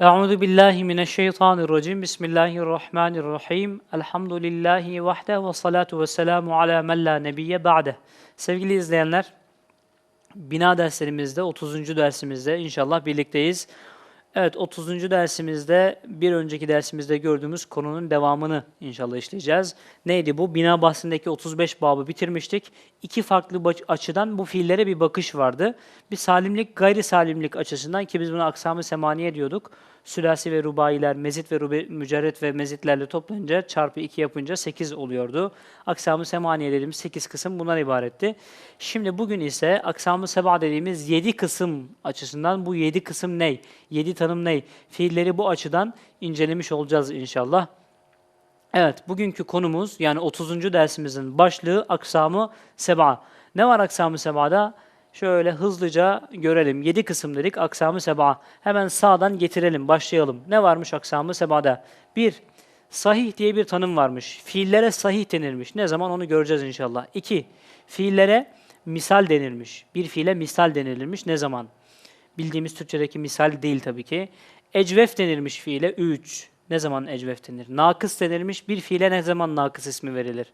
Euzu billahi mineşşeytanirracim. Bismillahirrahmanirrahim. Elhamdülillahi vahde ve salatu ve selamu ala men la nebiyye ba'de. Sevgili izleyenler, bina derslerimizde 30. dersimizde inşallah birlikteyiz. Evet 30. dersimizde bir önceki dersimizde gördüğümüz konunun devamını inşallah işleyeceğiz. Neydi bu? Bina bahsindeki 35 babı bitirmiştik. İki farklı açıdan bu fiillere bir bakış vardı. Bir salimlik, gayri salimlik açısından ki biz buna aksamı semaniye diyorduk. Sülasi ve rubailer, mezit ve rubi, mücerret ve mezitlerle toplayınca çarpı 2 yapınca 8 oluyordu. Aksamı semaniye dediğimiz 8 kısım bundan ibaretti. Şimdi bugün ise aksamı seba dediğimiz 7 kısım açısından bu 7 kısım ney? 7 tanım ney? Fiilleri bu açıdan incelemiş olacağız inşallah. Evet, bugünkü konumuz yani 30. dersimizin başlığı aksamı seba. Ne var aksamı sebada? Şöyle hızlıca görelim. 7 kısım dedik aksamı seba. Hemen sağdan getirelim, başlayalım. Ne varmış aksamı sebada? 1. Sahih diye bir tanım varmış. Fiillere sahih denilmiş. Ne zaman onu göreceğiz inşallah. 2. Fiillere misal denilmiş. Bir fiile misal denilmiş. Ne zaman? Bildiğimiz Türkçedeki misal değil tabii ki. Ecvef denilmiş fiile 3. Ne zaman ecvef denir? Nakıs denilmiş bir fiile ne zaman nakıs ismi verilir?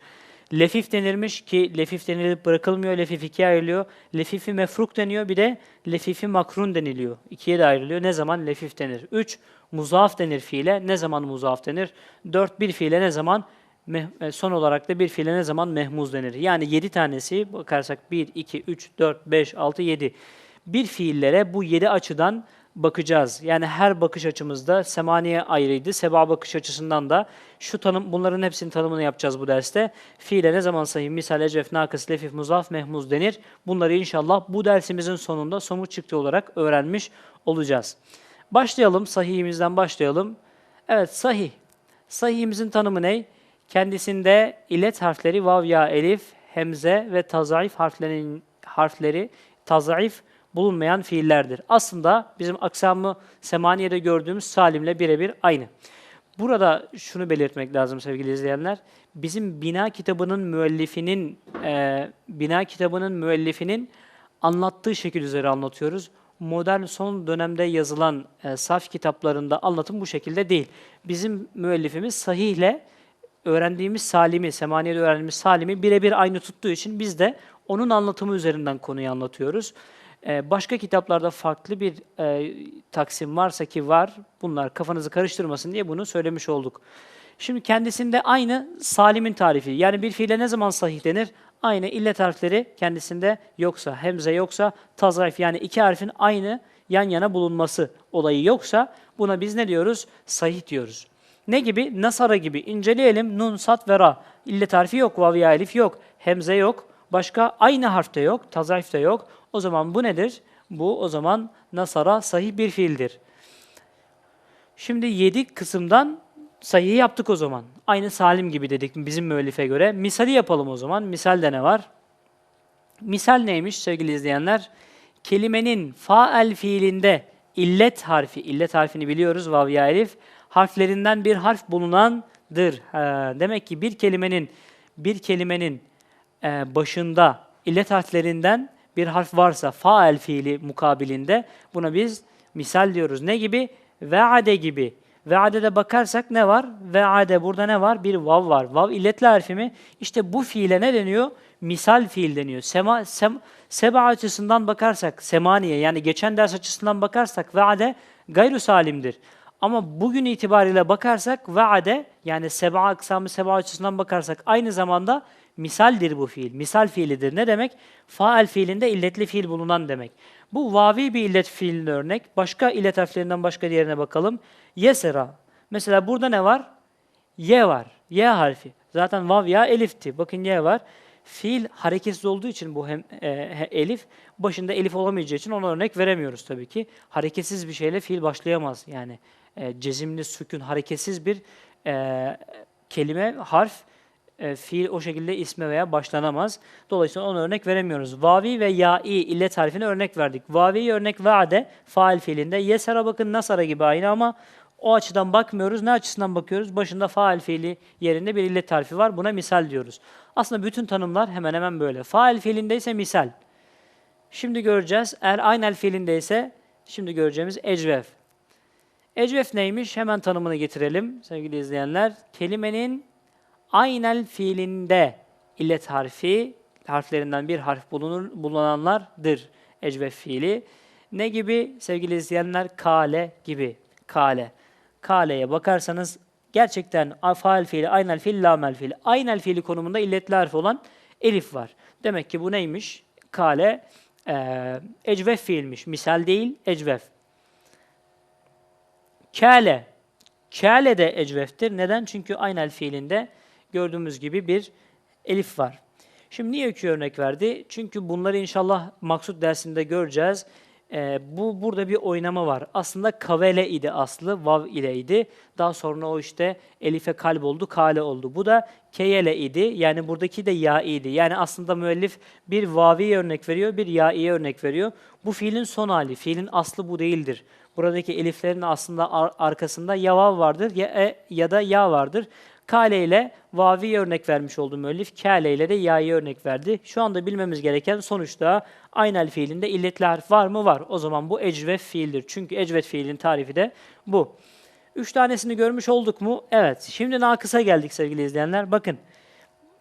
Lefif denilmiş ki lefif denilip bırakılmıyor. Lefif ikiye ayrılıyor. Lefifi mefruk deniyor. Bir de lefifi makrun deniliyor. İkiye de ayrılıyor. Ne zaman lefif denir? 3. Muzaf denir fiile. Ne zaman muzaf denir? 4. Bir fiile ne zaman e, son olarak da bir fiile ne zaman mehmuz denir? Yani 7 tanesi bakarsak 1, 2, 3, 4, 5, 6, 7. Bir fiillere bu 7 açıdan bakacağız. Yani her bakış açımızda semaniye ayrıydı. Seba bakış açısından da şu tanım bunların hepsinin tanımını yapacağız bu derste. Fiile ne zaman sahih, misal, ecref, nakıs, lefif, muzaf, mehmuz denir. Bunları inşallah bu dersimizin sonunda somut çıktı olarak öğrenmiş olacağız. Başlayalım, sahihimizden başlayalım. Evet, sahih. Sahihimizin tanımı ne? Kendisinde illet harfleri vav, ya, elif, hemze ve tazaif harflerinin harfleri tazaif bulunmayan fiillerdir. Aslında bizim aksamı semaniyede gördüğümüz salimle birebir aynı. Burada şunu belirtmek lazım sevgili izleyenler. Bizim bina kitabının müellifinin e, bina kitabının müellifinin anlattığı şekil üzere anlatıyoruz. Modern son dönemde yazılan e, saf kitaplarında anlatım bu şekilde değil. Bizim müellifimiz sahihle öğrendiğimiz salimi, semaniyede öğrendiğimiz salimi birebir aynı tuttuğu için biz de onun anlatımı üzerinden konuyu anlatıyoruz. Ee, başka kitaplarda farklı bir e, taksim varsa ki var, bunlar kafanızı karıştırmasın diye bunu söylemiş olduk. Şimdi kendisinde aynı salimin tarifi. Yani bir fiile ne zaman sahih denir? Aynı illet harfleri kendisinde yoksa, hemze yoksa, tazayif yani iki harfin aynı yan yana bulunması olayı yoksa buna biz ne diyoruz? Sahih diyoruz. Ne gibi? Nasara gibi. İnceleyelim. Nun, sat ve ra. İllet harfi yok. Vav, ya, elif yok. Hemze yok. Başka aynı harfte yok. Tazayif de yok. O zaman bu nedir? Bu o zaman nasara sahih bir fiildir. Şimdi yedi kısımdan sayıyı yaptık o zaman. Aynı salim gibi dedik bizim müellife göre. Misali yapalım o zaman. Misalde ne var? Misal neymiş sevgili izleyenler? Kelimenin fael fiilinde illet harfi, illet harfini biliyoruz vav ya elif, harflerinden bir harf bulunandır. Ha, demek ki bir kelimenin bir kelimenin e, başında illet harflerinden bir harf varsa fael fiili mukabilinde buna biz misal diyoruz. Ne gibi? Ve'ade gibi. Ve'ade'de bakarsak ne var? Ve'ade burada ne var? Bir vav var. Vav illetli harfi mi? İşte bu fiile ne deniyor? Misal fiil deniyor. Sema, sem, seba açısından bakarsak, semaniye yani geçen ders açısından bakarsak ve'ade gayru salimdir. Ama bugün itibariyle bakarsak ve'ade yani seba aksamı seba açısından bakarsak aynı zamanda misaldir bu fiil. Misal fiilidir. Ne demek? Faal fiilinde illetli fiil bulunan demek. Bu vavi bir illet fiilin örnek. Başka illet harflerinden başka diğerine bakalım. Yesera. Mesela burada ne var? Y var. Y harfi. Zaten vav ya elifti. Bakın Y var. Fiil hareketsiz olduğu için bu hem e, elif başında elif olamayacağı için ona örnek veremiyoruz tabii ki. Hareketsiz bir şeyle fiil başlayamaz. Yani e, cezimli, sükun, hareketsiz bir e, kelime, harf e, fiil o şekilde isme veya başlanamaz. Dolayısıyla ona örnek veremiyoruz. Vavi ve ya'i illet harfine örnek verdik. Vavi'yi örnek vaade fail fiilinde. Yesara bakın nasara gibi aynı ama o açıdan bakmıyoruz. Ne açısından bakıyoruz? Başında fail fiili yerinde bir illet harfi var. Buna misal diyoruz. Aslında bütün tanımlar hemen hemen böyle. Fail fiilindeyse misal. Şimdi göreceğiz. Eğer aynel fiilindeyse şimdi göreceğimiz ecvef. Ecvef neymiş? Hemen tanımını getirelim sevgili izleyenler. Kelimenin aynel fiilinde illet harfi, harflerinden bir harf bulunur, bulunanlardır ecvef fiili. Ne gibi sevgili izleyenler? Kale gibi. Kale. Kale'ye bakarsanız gerçekten faal fiili, aynel fiil, lamel fiil. Aynel fiili konumunda illetli harf olan elif var. Demek ki bu neymiş? Kale eee ecvef fiilmiş. Misal değil, ecvef. Kâle. Kâle de ecveftir. Neden? Çünkü aynel fiilinde gördüğümüz gibi bir elif var. Şimdi niye iki örnek verdi? Çünkü bunları inşallah maksut dersinde göreceğiz. Ee, bu burada bir oynama var. Aslında kavele idi aslı, vav ileydi. Daha sonra o işte elife kalp oldu, kale oldu. Bu da keyele idi. Yani buradaki de ya idi. Yani aslında müellif bir vavi örnek veriyor, bir yaiye örnek veriyor. Bu fiilin son hali. Fiilin aslı bu değildir. Buradaki eliflerin aslında ar- arkasında ya vav vardır ya e, ya da ya vardır. Kale ile vavi örnek vermiş oldu müellif. Kale ile de ya'yı örnek verdi. Şu anda bilmemiz gereken sonuçta aynel fiilinde illetli harf var mı? Var. O zaman bu ecvef fiildir. Çünkü ecvet fiilin tarifi de bu. Üç tanesini görmüş olduk mu? Evet. Şimdi nakısa geldik sevgili izleyenler. Bakın.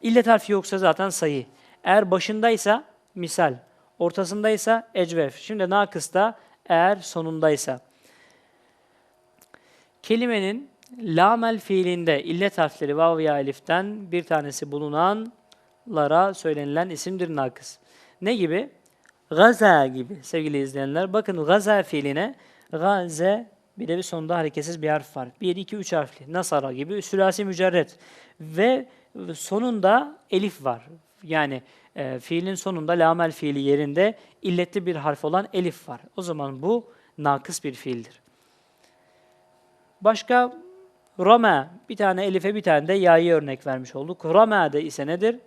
İllet harfi yoksa zaten sayı. Eğer başındaysa misal, ortasındaysa ecvef. Şimdi nakısta eğer sonundaysa. Kelimenin lamel fiilinde illet harfleri vav ya eliften bir tanesi bulunanlara söylenilen isimdir nakıs. Ne gibi? Gaza gibi sevgili izleyenler. Bakın gaza fiiline gaze bir de bir sonunda hareketsiz bir harf var. 1, 2, 3 harfli. Nasara gibi sülasi mücerret. Ve sonunda elif var. Yani e, fiilin sonunda lamel fiili yerinde illetli bir harf olan elif var. O zaman bu nakıs bir fiildir. Başka Roma bir tane elife bir tane de ya'yı örnek vermiş olduk. Roma'da ise nedir?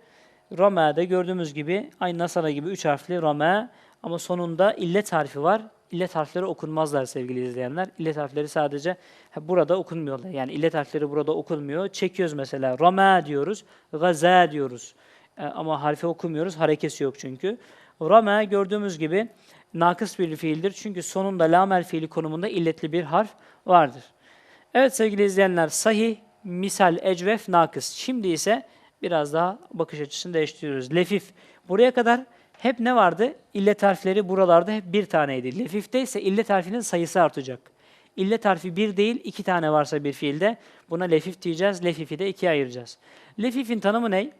Roma'da gördüğümüz gibi aynı Nasara gibi üç harfli Roma ama sonunda illet harfi var. İllet harfleri okunmazlar sevgili izleyenler. İllet harfleri sadece burada okunmuyorlar. Yani illet harfleri burada okunmuyor. Çekiyoruz mesela. Roma diyoruz. Gaza diyoruz. E, ama harfi okumuyoruz. Harekesi yok çünkü. Roma gördüğümüz gibi nakıs bir fiildir. Çünkü sonunda lamel fiili konumunda illetli bir harf vardır. Evet sevgili izleyenler sahih, misal, ecvef, nakıs. Şimdi ise biraz daha bakış açısını değiştiriyoruz. Lefif. Buraya kadar hep ne vardı? İllet harfleri buralarda hep bir taneydi. Lefifte ise illet harfinin sayısı artacak. İllet harfi bir değil, iki tane varsa bir fiilde buna lefif diyeceğiz. Lefifi de ikiye ayıracağız. Lefifin tanımı ne?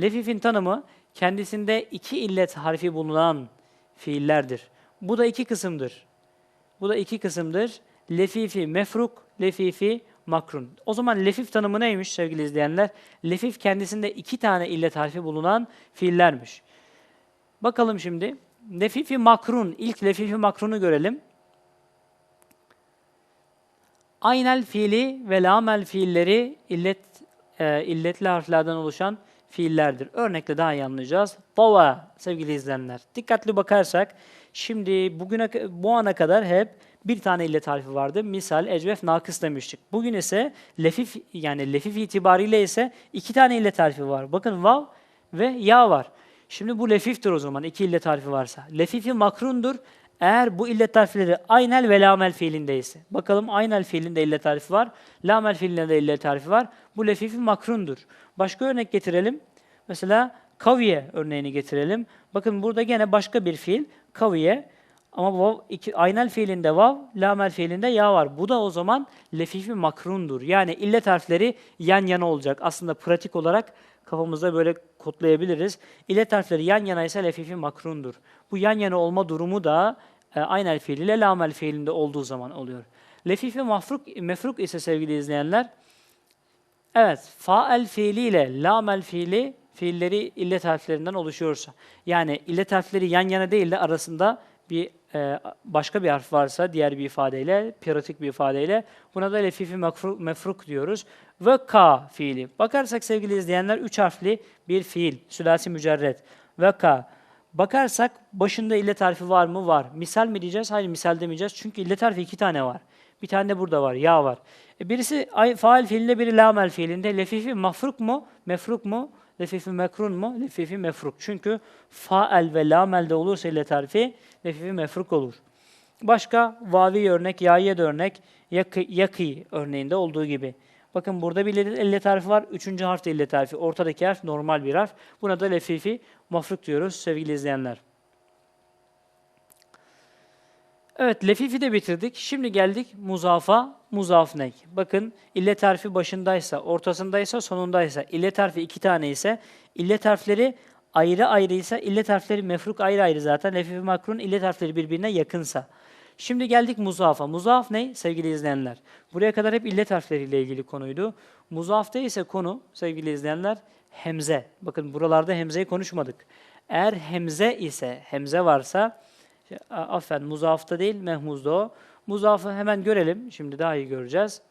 Lefifin tanımı kendisinde iki illet harfi bulunan fiillerdir. Bu da iki kısımdır. Bu da iki kısımdır. Lefifi mefruk, lefifi makrun. O zaman lefif tanımı neymiş sevgili izleyenler? Lefif kendisinde iki tane illet harfi bulunan fiillermiş. Bakalım şimdi. Lefifi makrun, ilk lefifi makrunu görelim. Aynel fiili ve lamel fiilleri illet e, illetli harflerden oluşan fiillerdir. Örnekle daha iyi anlayacağız. Dava sevgili izleyenler. Dikkatli bakarsak şimdi bugüne bu ana kadar hep bir tane illet harfi vardı. Misal ecvef nakıs demiştik. Bugün ise lefif yani lefif itibariyle ise iki tane illet harfi var. Bakın vav ve ya var. Şimdi bu lefiftir o zaman iki illet harfi varsa. Lefifi makrundur. Eğer bu illet harfleri aynel ve lamel fiilindeyse. Bakalım aynel fiilinde illet harfi var. Lamel fiilinde de illet harfi var. Bu lefifi makrundur. Başka örnek getirelim. Mesela kaviye örneğini getirelim. Bakın burada gene başka bir fiil. Kaviye. Ama vav, iki, aynel fiilinde vav, lamel fiilinde ya var. Bu da o zaman lefifi makrundur. Yani illet harfleri yan yana olacak. Aslında pratik olarak kafamızda böyle kodlayabiliriz. İllet harfleri yan yana ise lefifi makrundur. Bu yan yana olma durumu da e, aynel fiil ile lamel fiilinde olduğu zaman oluyor. Lefifi mafruk, mefruk ise sevgili izleyenler, evet fael fiili ile lamel fiili fiilleri illet harflerinden oluşuyorsa, yani illet harfleri yan yana değil de arasında bir e, başka bir harf varsa diğer bir ifadeyle, pratik bir ifadeyle buna da lefifi mefruk, mefruk diyoruz. Ve ka fiili. Bakarsak sevgili izleyenler üç harfli bir fiil. Sülasi mücerret. Ve ka. Bakarsak başında illet harfi var mı? Var. Misal mi diyeceğiz? Hayır misal demeyeceğiz. Çünkü illet harfi iki tane var. Bir tane de burada var. Ya var. E, birisi ay- faal fiilinde, biri lamel fiilinde. Lefifi mafruk mu? Mefruk mu? Lefifi mekrun mu? Lefifi mefruk. Çünkü faal ve lamelde olursa illet harfi lefifi mefruk olur. Başka vavi örnek, yaye de örnek, yakı, yakı örneğinde olduğu gibi. Bakın burada bir illet harfi var. Üçüncü harf de illet harfi. Ortadaki harf normal bir harf. Buna da lefifi mafruk diyoruz sevgili izleyenler. Evet, lefifi de bitirdik. Şimdi geldik muzafa, muzaf ney. Bakın illet harfi başındaysa, ortasındaysa, sonundaysa, illet harfi iki tane ise, illet harfleri ayrı ayrıysa, illet harfleri mefruk ayrı ayrı zaten. Lefifi makrun illet harfleri birbirine yakınsa. Şimdi geldik muzafa. Muzaf ne sevgili izleyenler? Buraya kadar hep illet harfleriyle ilgili konuydu. Muzafta ise konu sevgili izleyenler hemze. Bakın buralarda hemzeyi konuşmadık. Eğer hemze ise, hemze varsa, affen muzafta değil mehmuzda o. Muzafı hemen görelim. Şimdi daha iyi göreceğiz.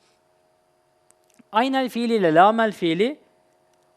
Aynel fiili ile lamel fiili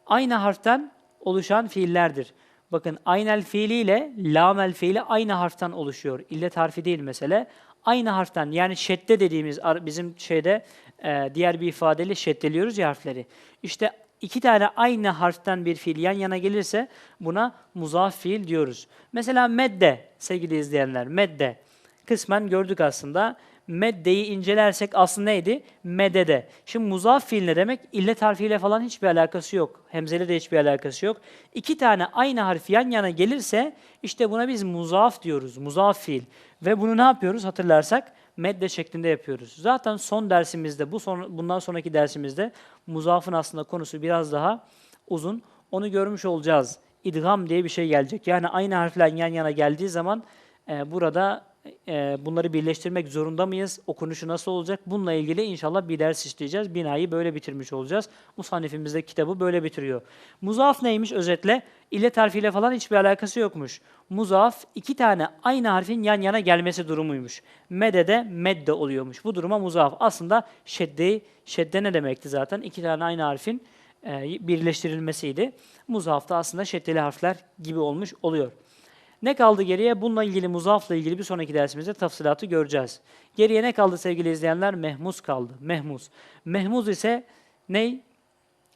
aynı harften oluşan fiillerdir. Bakın aynel fiili ile lamel fiili aynı harften oluşuyor. İllet harfi değil mesele. Aynı harften yani şedde dediğimiz bizim şeyde e, diğer bir ifadeyle şeddeliyoruz ya harfleri. İşte iki tane aynı harften bir fiil yan yana gelirse buna muzaf fiil diyoruz. Mesela medde sevgili izleyenler medde kısmen gördük aslında meddeyi incelersek aslında neydi? Medede. Şimdi muzaf fiil ne demek? İllet harfiyle falan hiçbir alakası yok. Hemzeli de hiçbir alakası yok. İki tane aynı harf yan yana gelirse işte buna biz muzaf diyoruz. Muzaf fiil. Ve bunu ne yapıyoruz hatırlarsak? Medde şeklinde yapıyoruz. Zaten son dersimizde, bu son, bundan sonraki dersimizde muzafın aslında konusu biraz daha uzun. Onu görmüş olacağız. İdgam diye bir şey gelecek. Yani aynı harfler yan yana geldiği zaman e, burada e, bunları birleştirmek zorunda mıyız? Okunuşu nasıl olacak? Bununla ilgili inşallah bir ders işleyeceğiz. Binayı böyle bitirmiş olacağız. Musannifimizde kitabı böyle bitiriyor. Muzaf neymiş özetle? İllet harfiyle falan hiçbir alakası yokmuş. Muzaf iki tane aynı harfin yan yana gelmesi durumuymuş. Medede medde oluyormuş. Bu duruma muzaf. Aslında şedde, şedde ne demekti zaten? İki tane aynı harfin e, birleştirilmesiydi. Muzaf da aslında şeddeli harfler gibi olmuş oluyor. Ne kaldı geriye? Bununla ilgili muzafla ilgili bir sonraki dersimizde tafsilatı göreceğiz. Geriye ne kaldı sevgili izleyenler? Mehmuz kaldı. Mehmuz. Mehmuz ise ne?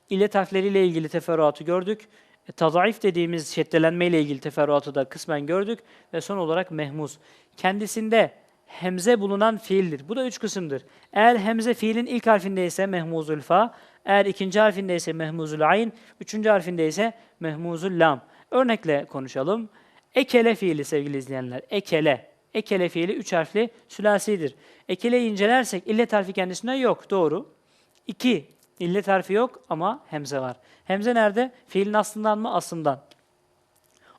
İllet harfleriyle ilgili teferruatı gördük. E, tazaif dediğimiz şeddelenme ilgili teferruatı da kısmen gördük. Ve son olarak mehmuz. Kendisinde hemze bulunan fiildir. Bu da üç kısımdır. Eğer hemze fiilin ilk harfinde ise mehmuzul fa, eğer ikinci harfinde ise mehmuzul ayn, üçüncü harfinde ise mehmuzul lam. Örnekle konuşalım. Ekele fiili sevgili izleyenler. Ekele. Ekele fiili üç harfli sülasidir. Ekeleyi incelersek illet harfi kendisinde yok. Doğru. İki. illet harfi yok ama hemze var. Hemze nerede? Fiilin aslından mı? Aslından.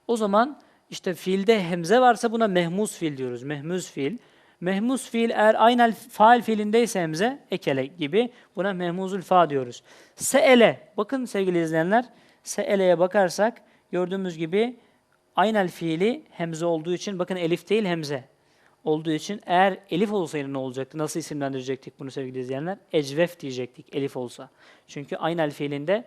O zaman işte fiilde hemze varsa buna mehmuz fiil diyoruz. Mehmuz fiil. Mehmuz fiil eğer aynel faal fiilindeyse hemze, ekele gibi buna mehmuzul fa diyoruz. Seele, bakın sevgili izleyenler, seele'ye bakarsak gördüğümüz gibi Aynel fiili hemze olduğu için, bakın elif değil hemze olduğu için eğer elif olsaydı ne olacaktı? Nasıl isimlendirecektik bunu sevgili izleyenler? Ecvef diyecektik elif olsa. Çünkü aynel fiilinde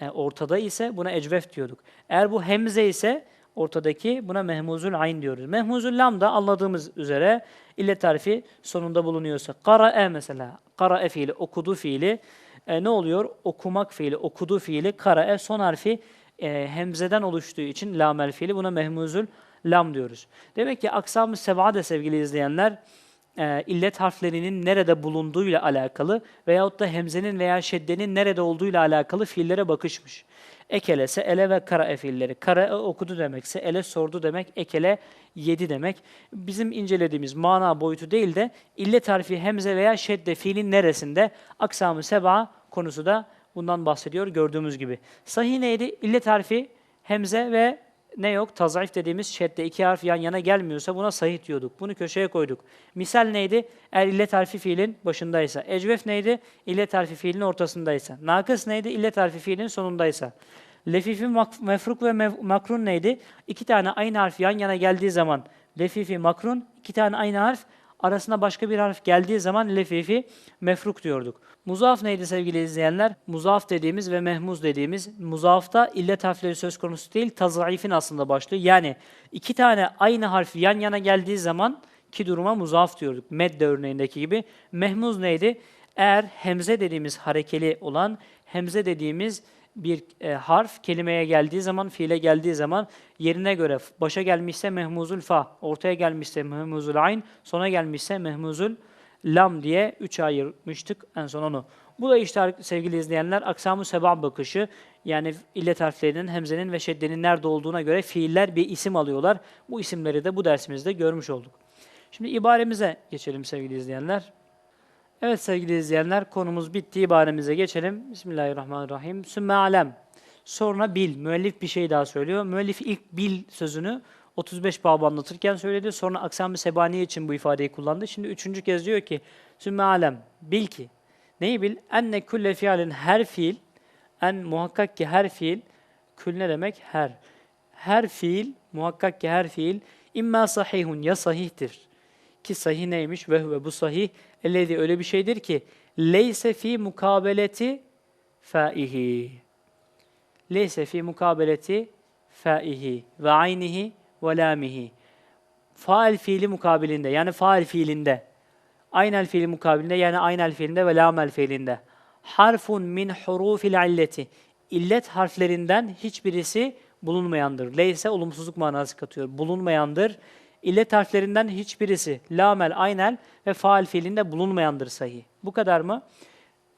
e, ortada ise buna ecvef diyorduk. Eğer bu hemze ise ortadaki buna mehmuzul ayn diyoruz. Mehmuzul lam da anladığımız üzere illet tarifi sonunda bulunuyorsa. Kara'e mesela. Kara'e fiili, okudu fiili. E, ne oluyor? Okumak fiili, okudu fiili. Kara'e son harfi e, hemzeden oluştuğu için lamel fiili buna mehmuzul lam diyoruz. Demek ki aksam-ı seba da sevgili izleyenler e, illet harflerinin nerede bulunduğuyla alakalı veyahut da hemzenin veya şeddenin nerede olduğuyla alakalı fiillere bakışmış. Ekele, ele ve kara fiilleri. Kara e okudu demekse, ele sordu demek, ekele yedi demek. Bizim incelediğimiz mana boyutu değil de illet harfi hemze veya şedde fiilin neresinde aksam-ı seba konusu da bundan bahsediyor gördüğümüz gibi. Sahih neydi? İllet harfi hemze ve ne yok? Tazayif dediğimiz şedde iki harf yan yana gelmiyorsa buna sahih diyorduk. Bunu köşeye koyduk. Misal neydi? Eğer illet harfi fiilin başındaysa. Ecvef neydi? İllet harfi fiilin ortasındaysa. Nakıs neydi? İllet harfi fiilin sonundaysa. Lefifi mefruk ve makrun neydi? İki tane aynı harf yan yana geldiği zaman lefifi makrun, iki tane aynı harf arasına başka bir harf geldiği zaman lefifi mefruk diyorduk. Muzaf neydi sevgili izleyenler? Muzaf dediğimiz ve mehmuz dediğimiz muzafta illet harfleri söz konusu değil, tazayifin aslında başlığı. Yani iki tane aynı harf yan yana geldiği zaman ki duruma muzaf diyorduk. Medde örneğindeki gibi. Mehmuz neydi? Eğer hemze dediğimiz harekeli olan, hemze dediğimiz bir e, harf kelimeye geldiği zaman, fiile geldiği zaman yerine göre başa gelmişse mehmuzul fa, ortaya gelmişse mehmuzul ayn, sona gelmişse mehmuzul lam diye üç ayırmıştık en son onu. Bu da işte sevgili izleyenler aksamı sebab bakışı yani illet harflerinin, hemzenin ve şeddenin nerede olduğuna göre fiiller bir isim alıyorlar. Bu isimleri de bu dersimizde görmüş olduk. Şimdi ibaremize geçelim sevgili izleyenler. Evet sevgili izleyenler konumuz bitti. İbaremize geçelim. Bismillahirrahmanirrahim. Sümme alem. Sonra bil. Müellif bir şey daha söylüyor. Müellif ilk bil sözünü 35 babı anlatırken söyledi. Sonra aksam-ı sebaniye için bu ifadeyi kullandı. Şimdi üçüncü kez diyor ki Sümme alem. Bil ki. Neyi bil? Enne külle fiilin her fiil. En muhakkak ki her fiil. Kül ne demek? Her. Her fiil, muhakkak ki her fiil imma sahihun ya sahihtir. Ki sahih neymiş? Ve huve bu sahih ellezi öyle bir şeydir ki leyse fi mukabeleti faihi. Leyse fi mukabeleti faihi ve aynihi ve lamihi. Faal fiili mukabilinde yani faal fiilinde. Aynel fiili mukabilinde yani aynel fiilinde ve lamel fiilinde. Harfun min hurufil illeti. İllet harflerinden hiçbirisi bulunmayandır. Leyse olumsuzluk manası katıyor. Bulunmayandır. İllet harflerinden hiçbirisi lamel, aynel ve faal fiilinde bulunmayandır sahih. Bu kadar mı?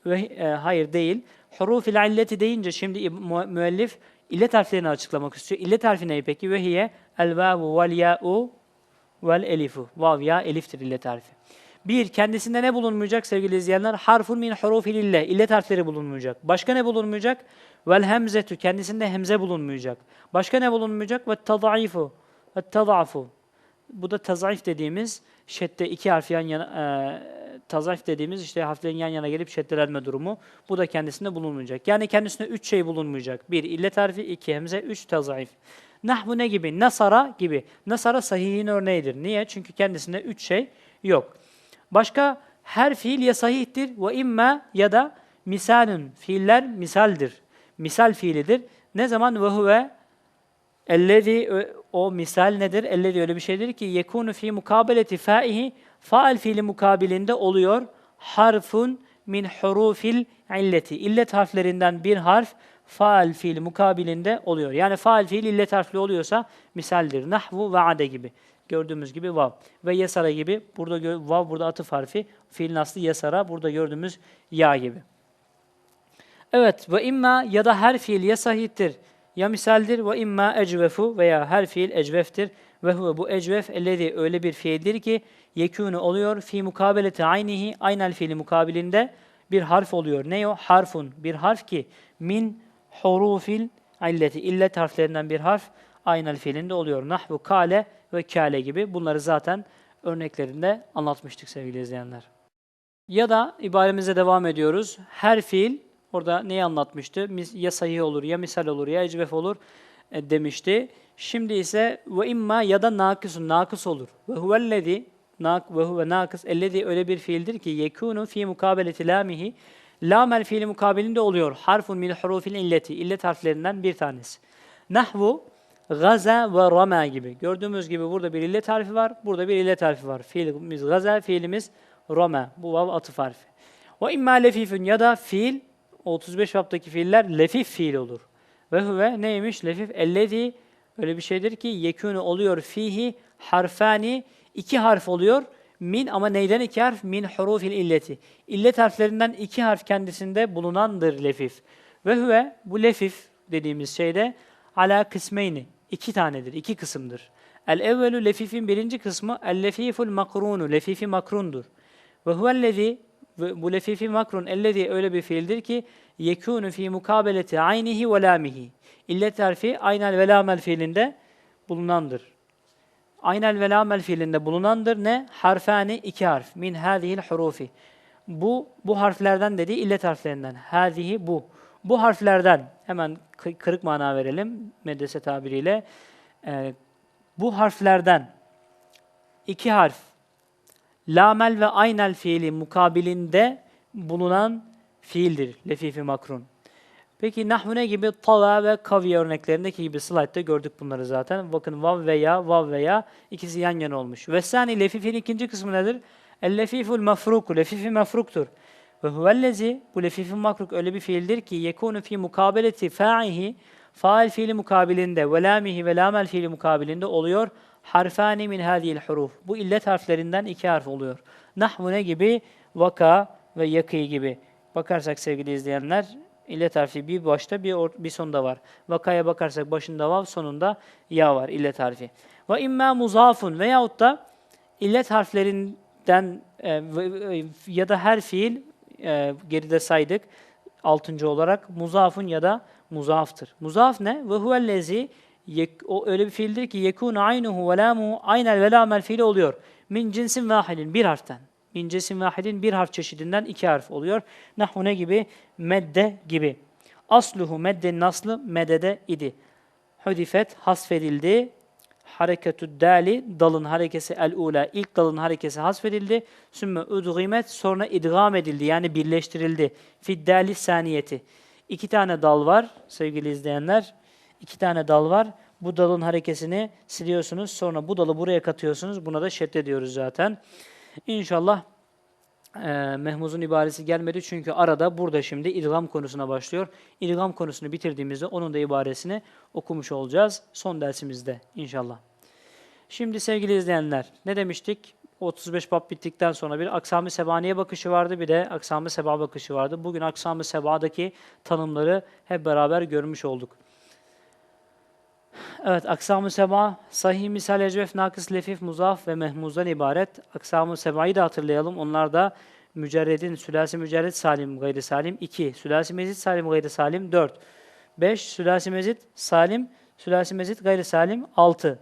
Ve, e, hayır değil. Hurufil illeti deyince şimdi müellif illet harflerini açıklamak istiyor. İllet harfi ne peki? Ve hiye el vavu vel ya'u vel elifu. Vav ya eliftir illet harfi. Bir, kendisinde ne bulunmayacak sevgili izleyenler? Harfun min hurufil ille. İllet harfleri bulunmayacak. Başka ne bulunmayacak? Vel hemzetü. Kendisinde hemze bulunmayacak. Başka ne bulunmayacak? Ve tadaifu. Ve tadaafu. Bu da tazayif dediğimiz şedde iki harf yan yana e, tazayif dediğimiz işte harflerin yan yana gelip şeddelenme durumu. Bu da kendisinde bulunmayacak. Yani kendisinde üç şey bulunmayacak. Bir, illet harfi, iki hemze, üç tazayif. Nahvu ne gibi? Nasara gibi. Nasara sahihin örneğidir. Niye? Çünkü kendisinde üç şey yok. Başka her fiil ya sahihtir ve imma ya da misalün. Fiiller misaldir. Misal fiilidir. Ne zaman ve huve ellezi o misal nedir? Ellezi öyle bir şeydir ki yekunu fi mukabeleti faihi faal fiili mukabilinde oluyor. Harfun min hurufil illeti. İllet harflerinden bir harf faal fiili mukabilinde oluyor. Yani faal fiil illet harfli oluyorsa misaldir. Nahvu ve ade gibi. Gördüğümüz gibi vav. Ve yesara gibi. Burada vav burada atıf harfi. Fiilin aslı yesara. Burada gördüğümüz ya gibi. Evet ve imma ya da her fiil ya sahihtir ya misaldir ve imma ecvefu veya her fiil ecveftir ve huve bu ecvef ellezi öyle bir fiildir ki yekûnu oluyor fi mukabeleti aynihi aynel fiili mukabilinde bir harf oluyor. Ne o? Harfun bir harf ki min hurufil illeti illet harflerinden bir harf aynel fiilinde oluyor. Nahvu kale ve kale gibi bunları zaten örneklerinde anlatmıştık sevgili izleyenler. Ya da ibaremize devam ediyoruz. Her fiil orada neyi anlatmıştı? Ya sahih olur, ya misal olur, ya ecvef olur e, demişti. Şimdi ise ve imma ya da nakısun, nakıs olur. Ve huvellezi nak ve huve nakıs ellezi öyle bir fiildir ki yekunu fi mukabeleti lamihi lamel fiili mukabilinde oluyor. Harfun min hurufil illeti. illet harflerinden bir tanesi. Nahvu gaza ve rama gibi. Gördüğümüz gibi burada bir illet harfi var, burada bir illet harfi var. Fiilimiz gaza, fiilimiz rama. Bu vav atıf harfi. Ve imma lefifün ya da fiil 35 baptaki fiiller lefif fiil olur. Ve huve neymiş? Lefif ellezi öyle bir şeydir ki yekûnü oluyor fihi harfani iki harf oluyor. Min ama neyden iki harf? Min hurufil illeti. İllet harflerinden iki harf kendisinde bulunandır lefif. Ve huve bu lefif dediğimiz şeyde ala kısmeyni. iki tanedir, iki kısımdır. El evvelu lefifin birinci kısmı el lefiful makrunu. Lefifi makrundur. Ve huvellezi ve bu lefifi makrun ellezi öyle bir fiildir ki yekûnü fi mukabeleti aynihi ve lamihi. İllet harfi aynel ve lamel fiilinde bulunandır. Aynel ve lamel fiilinde bulunandır ne? Harfani iki harf. Min hâzihil hurufi. Bu, bu harflerden dediği illet harflerinden. Hâzihi bu. Bu harflerden hemen kı- kırık mana verelim medrese tabiriyle. Ee, bu harflerden iki harf lamel ve aynel fiili mukabilinde bulunan fiildir lefifi makrun. Peki nahvune gibi tala ve kaviye örneklerindeki gibi slaytta gördük bunları zaten. Bakın vav veya vav veya ikisi yan yana olmuş. Ve sani lefifin ikinci kısmı nedir? El lefiful mafruku. Lefifi mafruktur. Ve huvellezi bu lefifin makruk öyle bir fiildir ki yekunu fi mukabeleti fa'ihi fail fiili mukabilinde ve lamihi ve lamel fiili mukabilinde oluyor. Harfani min hadihil huruf. Bu illet harflerinden iki harf oluyor. Nahvu ne gibi? Vaka ve yakı gibi. Bakarsak sevgili izleyenler illet harfi bir başta bir, or- bir sonda var. Vakaya bakarsak başında vav sonunda ya var illet harfi. Ve imma muzafun veyahut da illet harflerinden e, ya da her fiil e, geride saydık altıncı olarak muzafun ya da muzaftır. Muzaf ne? Ve huvellezi o öyle bir fiildir ki yekunu aynuhu ve lamuhu aynel ve lamel fiili oluyor. Min cinsin vahidin bir harften. Min cinsin vahidin bir harf çeşidinden iki harf oluyor. Nahu ne gibi? Medde gibi. Asluhu meddenin aslı medede idi. Hudifet hasfedildi. Hareketü dali dalın harekesi el ula ilk dalın harekesi hasfedildi. Sümme udgimet sonra idgam edildi yani birleştirildi. Fiddali saniyeti. İki tane dal var sevgili izleyenler. İki tane dal var. Bu dalın harekesini siliyorsunuz. Sonra bu dalı buraya katıyorsunuz. Buna da şedde diyoruz zaten. İnşallah e, Mehmuz'un ibaresi gelmedi çünkü arada burada şimdi idgam konusuna başlıyor. İdgam konusunu bitirdiğimizde onun da ibaresini okumuş olacağız son dersimizde inşallah. Şimdi sevgili izleyenler ne demiştik? 35 bab bittikten sonra bir aksam-ı sebaniye bakışı vardı bir de aksam-ı seba bakışı vardı. Bugün aksam-ı sebadaki tanımları hep beraber görmüş olduk. Evet, aksam-ı seba, sahih, misal, ecvef, nakıs, lefif, muzaf ve mehmuzdan ibaret. Aksam-ı sebayı da hatırlayalım. Onlar da mücerredin, sülasi mücerred salim, gayri salim 2, sülasi mezit salim, gayri salim 4, 5, sülasi mezit salim, sülasi mezit gayri salim 6.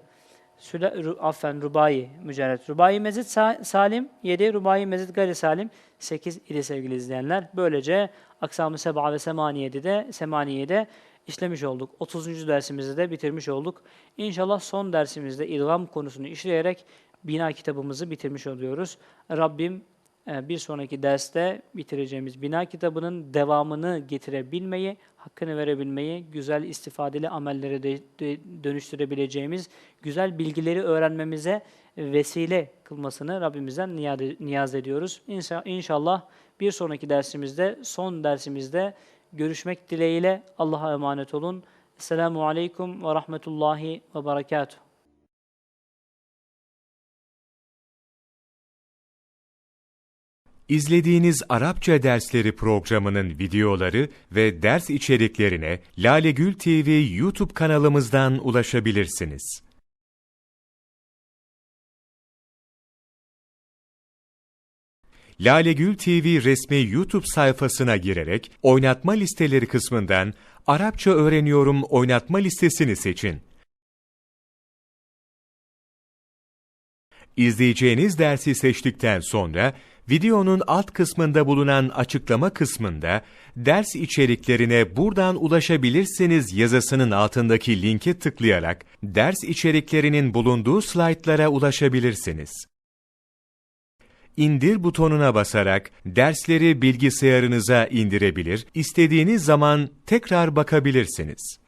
Süla, ru, affen, rubai, mücerred. Rubai mezit sa- salim 7, rubai mezit gayri salim 8 idi sevgili izleyenler. Böylece aksam-ı seba ve semaniyede de, semaniyede işlemiş olduk. 30. dersimizde de bitirmiş olduk. İnşallah son dersimizde idgam konusunu işleyerek bina kitabımızı bitirmiş oluyoruz. Rabbim e, bir sonraki derste bitireceğimiz bina kitabının devamını getirebilmeyi, hakkını verebilmeyi, güzel istifadeli amellere de, dönüştürebileceğimiz güzel bilgileri öğrenmemize vesile kılmasını Rabbimizden niyaz, ediyoruz. İnşa- İnşallah bir sonraki dersimizde, son dersimizde görüşmek dileğiyle Allah'a emanet olun. Esselamu Aleyküm ve Rahmetullahi ve Berekatuhu. İzlediğiniz Arapça dersleri programının videoları ve ders içeriklerine Lale Gül TV YouTube kanalımızdan ulaşabilirsiniz. Lale Gül TV resmi YouTube sayfasına girerek oynatma listeleri kısmından Arapça öğreniyorum oynatma listesini seçin. İzleyeceğiniz dersi seçtikten sonra videonun alt kısmında bulunan açıklama kısmında ders içeriklerine buradan ulaşabilirsiniz yazısının altındaki linke tıklayarak ders içeriklerinin bulunduğu slaytlara ulaşabilirsiniz. İndir butonuna basarak dersleri bilgisayarınıza indirebilir, istediğiniz zaman tekrar bakabilirsiniz.